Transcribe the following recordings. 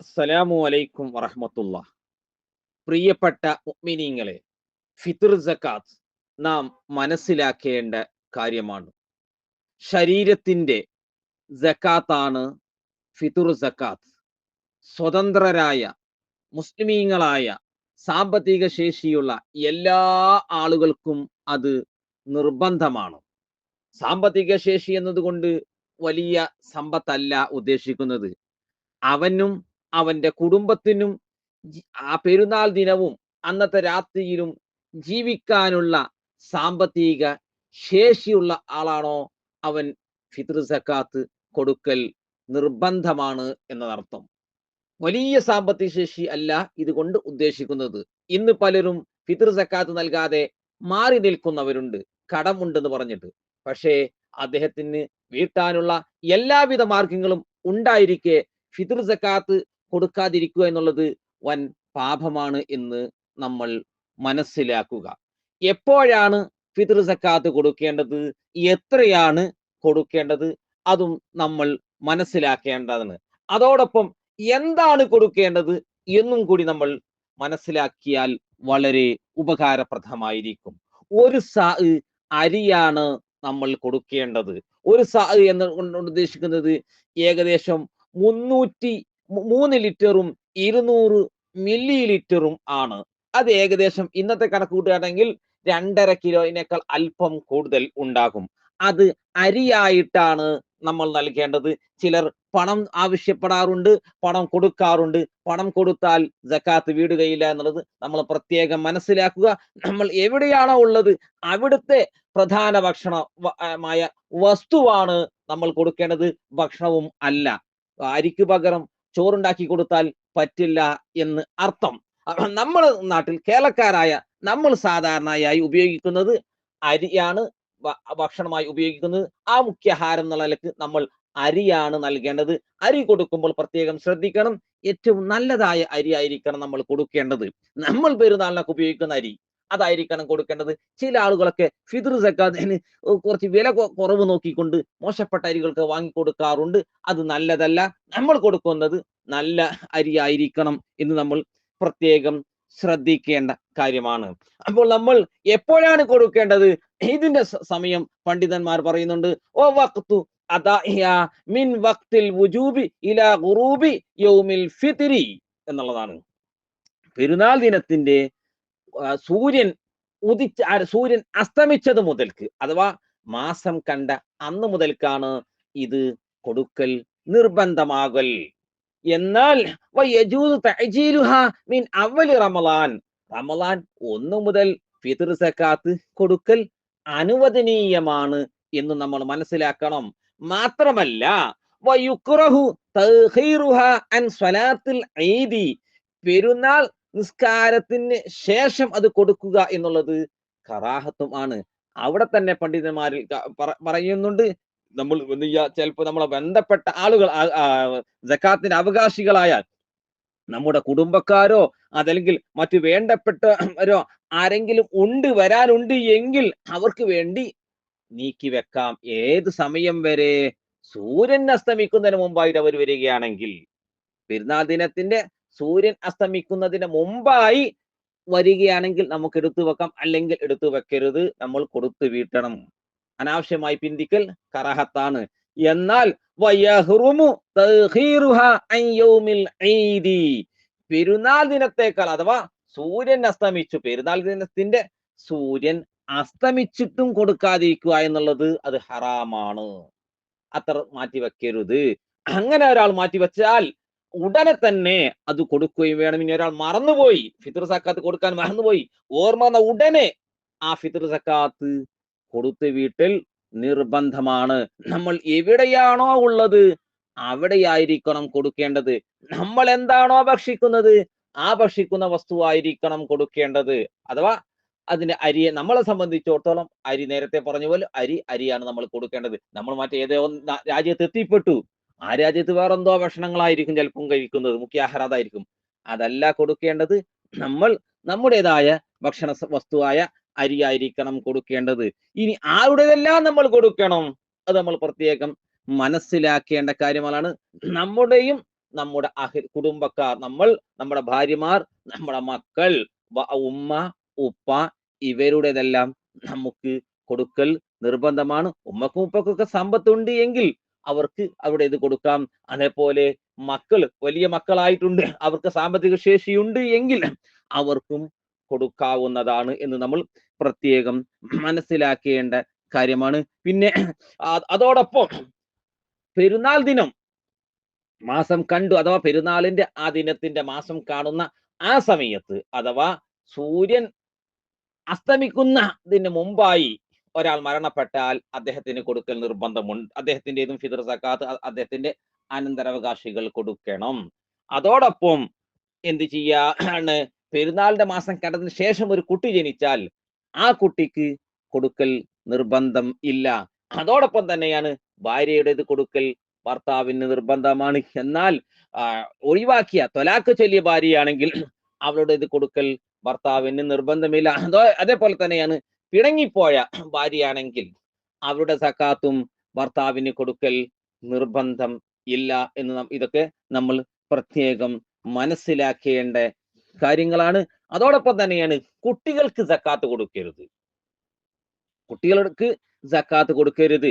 അസ്സലാമു അലൈക്കും വറഹമത്തുള്ള. പ്രിയപ്പെട്ട ഉമ്മിനീങ്ങളെ ഫിത്ർ ജക്കാത്ത് നാം മനസ്സിലാക്കേണ്ട കാര്യമാണ്. ശരീരത്തിന്റെ ജക്കാത്താണ് ഫിത്ർ ജക്കാത്ത് സ്വതന്ത്രരായ മുസ്ലിമീങ്ങളായ സാമ്പത്തിക ശേഷിയുള്ള എല്ലാ ആളുകൾക്കും അത് നിർബന്ധമാണ്. സാമ്പത്തിക ശേഷി എന്നതുകൊണ്ട് വലിയ സമ്പത്തല്ല ഉദ്ദേശിക്കുന്നത്. അവനും അവന്റെ കുടുംബത്തിനും ആ പെരുന്നാൾ ദിനവും അന്നത്തെ രാത്രിയിലും ജീവിക്കാനുള്ള സാമ്പത്തിക ശേഷിയുള്ള ആളാണോ അവൻ ഫിത്ർ സക്കാത്ത് കൊടുക്കൽ നിർബന്ധമാണ് എന്നതർത്ഥം. വലിയ സാമ്പത്തിക ശേഷി അല്ല ഇതുകൊണ്ട് ഉദ്ദേശിക്കുന്നത്. ഇന്ന് പലരും ഫിത്ർ സക്കാത്ത് നൽകാതെ മാറി നിൽക്കുന്നവരുണ്ട്. കടമുണ്ടെന്ന് പറഞ്ഞിട്ട്. പക്ഷേ അദ്ദേഹത്തിന് വീട്ടാനുള്ള എല്ലാവിധ മാർഗങ്ങളും ഉണ്ടായിരിക്കെ ഫിത്ർ സക്കാത്ത് കൊടുക്കാതിരിക്കുക എന്നുള്ളത് വൻ പാപമാണ് എന്ന് നമ്മൾ മനസ്സിലാക്കുക. എപ്പോഴാണ് ഫിത്ർ സക്കാത്ത് കൊടുക്കേണ്ടത്? എത്രയാണ് കൊടുക്കേണ്ടത്? അതും നമ്മൾ മനസ്സിലാക്കേണ്ടതാണ്. അതോടൊപ്പം എന്താണ് കൊടുക്കേണ്ടത് എന്നും കൂടി നമ്മൾ മനസ്സിലാക്കിയാൽ വളരെ ഉപകാരപ്രദമായിരിക്കും. ഒരു സാ അരിയാണ് നമ്മൾ കൊടുക്കേണ്ടത്. ഒരു സാ എന്ന് കൊണ്ട് ഉദ്ദേശിക്കുന്നത് ഏകദേശം മുന്നൂറ്റി മൂന്ന് ലിറ്ററും ഇരുന്നൂറ് മില്ലി ലിറ്ററും ആണ്. അത് ഏകദേശം ഇന്നത്തെ കണക്ക് കൂട്ടുകയാണെങ്കിൽ രണ്ടര കിലോയിനേക്കാൾ അല്പം കൂടുതൽ ഉണ്ടാകും. അത് അരിയായിട്ടാണ് നമ്മൾ നൽകേണ്ടത്. ചിലർ പണം ആവശ്യപ്പെടാറുണ്ട് പണം കൊടുക്കാറുണ്ട്. പണം കൊടുത്താൽ ജക്കാത്ത് വീടുകയില്ല എന്നുള്ളത് നമ്മൾ പ്രത്യേകം മനസ്സിലാക്കുക. നമ്മൾ എവിടെയാണോ ഉള്ളത് അവിടുത്തെ പ്രധാന ഭക്ഷണമായ വസ്തുവാണ് നമ്മൾ കൊടുക്കേണ്ടത്. ഭക്ഷണവും അല്ല. അരിക്ക് പകരം ചോറുണ്ടാക്കി കൊടുത്താൽ പറ്റില്ല എന്ന് അർത്ഥം. നമ്മൾ നാട്ടിൽ കേരളക്കാരായ നമ്മൾ സാധാരണയായി ഉപയോഗിക്കുന്നത് അരിയാണ് ഭക്ഷണമായി ഉപയോഗിക്കുന്നത്. ആ മുഖ്യഹാരം എന്നുള്ള നിലയ്ക്ക് നമ്മൾ അരിയാണ് നൽകേണ്ടത്. അരി കൊടുക്കുമ്പോൾ പ്രത്യേകം ശ്രദ്ധിക്കണം. ഏറ്റവും നല്ലതായ അരി ആയിരിക്കണം നമ്മൾ കൊടുക്കേണ്ടത്. നമ്മൾ പെരുന്നാളിനൊക്കെ ഉപയോഗിക്കുന്ന അരി. അതായിരിക്കണം കൊടുക്കേണ്ടത്. ചില ആളുകളൊക്കെ ഫിദർ സക്കാത്തിന് കുറച്ച് വില കുറവ് നോക്കിക്കൊണ്ട് മോശപ്പെട്ട അരികൾക്ക് വാങ്ങിക്കൊടുക്കാറുണ്ട് അത് നല്ലതല്ല. നമ്മൾ കൊടുക്കുന്നത് നല്ല അരി ആയിരിക്കണം എന്ന് നമ്മൾ പ്രത്യേകം ശ്രദ്ധിക്കേണ്ട കാര്യമാണ്. അപ്പോൾ നമ്മൾ എപ്പോഴാണ് കൊടുക്കേണ്ടത്? ഇതിന്റെ സമയം പണ്ഡിതന്മാർ പറയുന്നുണ്ട്. ഓ വക്തു മിൻ വക്തിൽ വുജൂബി ഗുറൂബി യൗമിൽ ഫിത്രി എന്നുള്ളതാണ്. പെരുന്നാൾ ദിനത്തിന്റെ സൂര്യൻ ഉദിച്ച സൂര്യൻ അസ്തമിച്ചത് മുതൽക്ക് അഥവാ മാസം കണ്ട അന്ന് മുതൽക്കാണ് ഇത് കൊടുക്കൽ നിർബന്ധമാകൽ. എന്നാൽ മീൻ അവലി റമളാൻ. റമളാൻ ഒന്ന് മുതൽ ഫിത്ർ സക്കാത്ത് കൊടുക്കൽ അനുവദനീയമാണ് എന്ന് നമ്മൾ മനസ്സിലാക്കണം. മാത്രമല്ല പെരുന്നാൾ നിസ്കാരത്തിന് ശേഷം അത് കൊടുക്കുക എന്നുള്ളത് കറാഹത്തും ആണ്. അവിടെ തന്നെ പണ്ഡിതന്മാരിൽ പറയുന്നുണ്ട്. നമ്മൾ എന്ത് ചെയ്യാ ചിലപ്പോ നമ്മളെ ബന്ധപ്പെട്ട ആളുകൾ ജക്കാത്തിന്റെ അവകാശികളായാൽ നമ്മുടെ കുടുംബക്കാരോ അതല്ലെങ്കിൽ മറ്റു വേണ്ടപ്പെട്ടവരോ ആരെങ്കിലും ഉണ്ട് വരാനുണ്ട് എങ്കിൽ അവർക്ക് വേണ്ടി നീക്കി വെക്കാം. ഏത് സമയം വരെ സൂര്യൻ അസ്തമിക്കുന്നതിന് മുമ്പായിട്ട് അവർ വരികയാണെങ്കിൽ പെരുന്നാൾ ദിനത്തിന്റെ സൂര്യൻ അസ്തമിക്കുന്നതിന് മുമ്പായി വരികയാണെങ്കിൽ നമുക്ക് എടുത്തു വെക്കാം. അല്ലെങ്കിൽ എടുത്തു വെക്കരുത്. നമ്മൾ കൊടുത്തു വീട്ടണം. അനാവശ്യമായി പിന്തിക്കൽ കറഹത്താണ്. എന്നാൽ പെരുന്നാൾ ദിനത്തേക്കാൾ അഥവാ സൂര്യൻ അസ്തമിച്ചു. പെരുന്നാൾ ദിനത്തിന്റെ സൂര്യൻ അസ്തമിച്ചിട്ടും കൊടുക്കാതിരിക്കുക എന്നുള്ളത് അത് ഹറാമാണ്. അത്ര മാറ്റി വെക്കരുത് അങ്ങനെ ഒരാൾ മാറ്റി വെച്ചാൽ ഉടനെ തന്നെ അത് കൊടുക്കുകയും വേണം. ഇനി ഒരാൾ മറന്നുപോയി. ഫിത്ർ സക്കാത്ത് കൊടുക്കാൻ മറന്നുപോയി. ഓർമ്മ വന്ന ഉടനെ ആ ഫിത്ർ സക്കാത്ത് കൊടുത്ത് വീട്ടിൽ നിർബന്ധമാണ്. നമ്മൾ എവിടെയാണോ ഉള്ളത് അവിടെയായിരിക്കണം കൊടുക്കേണ്ടത്. നമ്മൾ എന്താണോ ഭക്ഷിക്കുന്നത് ആ ഭക്ഷിക്കുന്ന വസ്തുവായിരിക്കണം കൊടുക്കേണ്ടത്. അഥവാ അതിന്റെ അരിയെ നമ്മളെ സംബന്ധിച്ചിടത്തോളം അരി നേരത്തെ പറഞ്ഞ പോലെ അരി അരിയാണ് നമ്മൾ കൊടുക്കേണ്ടത്. നമ്മൾ മറ്റേതോ രാജ്യത്ത് എത്തിപ്പെട്ടു. ആ രാജ്യത്ത് വേറെന്തോ ഭക്ഷണങ്ങളായിരിക്കും ചിലപ്പം കഴിക്കുന്നത് മുഖ്യാഹാരം അതായിരിക്കും അതല്ല കൊടുക്കേണ്ടത് നമ്മൾ നമ്മുടേതായ ഭക്ഷണ വസ്തുവായ അരിയായിരിക്കണം കൊടുക്കേണ്ടത്. ഇനി ആരുടേതെല്ലാം നമ്മൾ കൊടുക്കണം? അത് നമ്മൾ പ്രത്യേകം മനസ്സിലാക്കേണ്ട കാര്യങ്ങളാണ്. നമ്മുടെയും നമ്മുടെ അഹ് കുടുംബക്കാർ നമ്മൾ നമ്മുടെ ഭാര്യമാർ നമ്മുടെ മക്കൾ ഉമ്മ ഉപ്പ ഇവരുടേതെല്ലാം നമുക്ക് കൊടുക്കൽ നിർബന്ധമാണ്. ഉമ്മക്കും ഉപ്പക്കൊക്കെ സമ്പത്തുണ്ട് എങ്കിൽ അവർക്ക് അവിടെ ഇത് കൊടുക്കാം. അതേപോലെ മക്കൾ വലിയ മക്കളായിട്ടുണ്ട്. അവർക്ക് സാമ്പത്തിക ശേഷിയുണ്ട് എങ്കിൽ അവർക്കും കൊടുക്കാവുന്നതാണ് എന്ന് നമ്മൾ പ്രത്യേകം മനസ്സിലാക്കേണ്ട കാര്യമാണ്. പിന്നെ അതോടൊപ്പം പെരുന്നാൾ ദിനം മാസം കണ്ടു അഥവാ പെരുന്നാളിന്റെ ആ ദിനത്തിന്റെ മാസം കാണുന്ന ആ സമയത്ത് അഥവാ സൂര്യൻ അസ്തമിക്കുന്നതിന് മുമ്പായി ഒരാൾ മരണപ്പെട്ടാൽ അദ്ദേഹത്തിന് കൊടുക്കൽ നിർബന്ധമുണ്ട്. അദ്ദേഹത്തിന്റെതും ഫിദർ സക്കാത്ത് അദ്ദേഹത്തിന്റെ അനന്തരാവകാശികൾ കൊടുക്കണം. അതോടൊപ്പം എന്ത് ചെയ്യാണ് പെരുന്നാളിന്റെ മാസം കണ്ടതിന് ശേഷം ഒരു കുട്ടി ജനിച്ചാൽ ആ കുട്ടിക്ക് കൊടുക്കൽ നിർബന്ധം ഇല്ല. അതോടൊപ്പം തന്നെയാണ് ഭാര്യയുടേത് കൊടുക്കൽ ഭർത്താവിന് നിർബന്ധമാണ്. എന്നാൽ ഒഴിവാക്കിയ തൊലാക്ക് ചൊല്ലിയ ഭാര്യയാണെങ്കിൽ അവളുടേത് കൊടുക്കൽ ഭർത്താവിന് നിർബന്ധമില്ല. അതോ അതേപോലെ തന്നെയാണ് പിണങ്ങിപ്പോയ ഭാര്യയാണെങ്കിൽ അവരുടെ സക്കാത്തും ഭർത്താവിന് കൊടുക്കൽ നിർബന്ധം ഇല്ല എന്ന് ഇതൊക്കെ നമ്മൾ പ്രത്യേകം മനസ്സിലാക്കേണ്ട കാര്യങ്ങളാണ്. അതോടൊപ്പം തന്നെയാണ് കുട്ടികൾക്ക് സക്കാത്ത് കൊടുക്കരുത്. കുട്ടികൾക്ക് സക്കാത്ത് കൊടുക്കരുത്.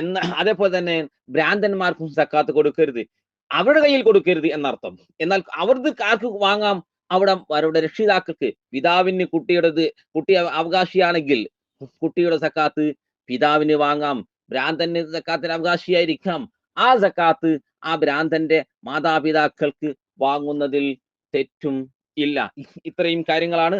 എന്ന അതേപോലെ തന്നെ ഭ്രാന്തന്മാർക്കും സക്കാത്ത് കൊടുക്കരുത്. അവരുടെ കയ്യിൽ കൊടുക്കരുത് എന്നർത്ഥം. എന്നാൽ അവർക്ക് ആർക്ക് വാങ്ങാം? അവിടെ അവരുടെ രക്ഷിതാക്കൾക്ക് പിതാവിന് കുട്ടിയുടേത് കുട്ടി അവകാശിയാണെങ്കിൽ കുട്ടിയുടെ സക്കാത്ത് പിതാവിന് വാങ്ങാം ഭ്രാന്തന് സക്കാത്തിന് അവകാശിയായിരിക്കാം. ആ സക്കാത്ത് ആ ഭ്രാന്തന്റെ മാതാപിതാക്കൾക്ക് വാങ്ങുന്നതിൽ തെറ്റും ഇല്ല. ഇത്രയും കാര്യങ്ങളാണ്